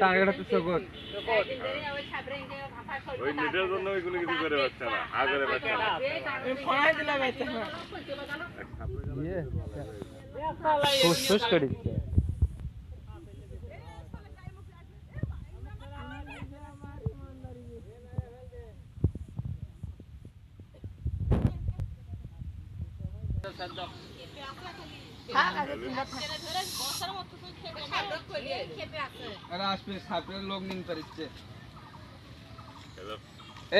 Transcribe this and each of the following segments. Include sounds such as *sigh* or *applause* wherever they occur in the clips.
Target হচ্ছে ওই নেটের জন্য ওইগুলো কিছু করে পাচ্ছে না আগরে পাচ্ছে না। ফুস ফুস করে দিচ্ছে আরে আসবে সাপের লোক নিন পারিচ্ছে।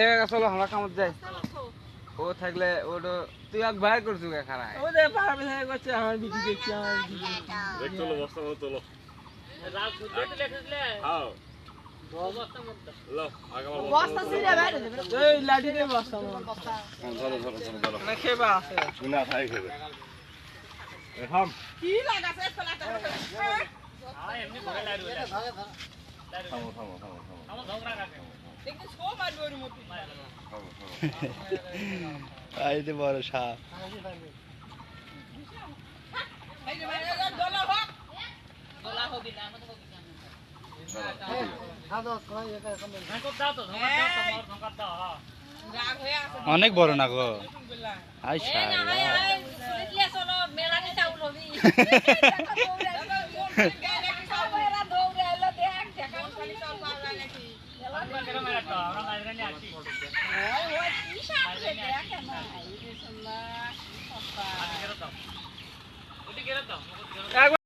এ চলো আমরা কামত যাই। ও থাকলে ওটা তুই এক করছু কে খারায় দেখ চলো বস্তা মতো চলো। খাও লো আগে আমার বস্তা ধরো ধরো ধরো ধরো না খাই খেবে থাম। থামো থামো থামো থামো থামো থামো আইতে বড় সাপ অনেক বড় না গো আই *laughs* একবার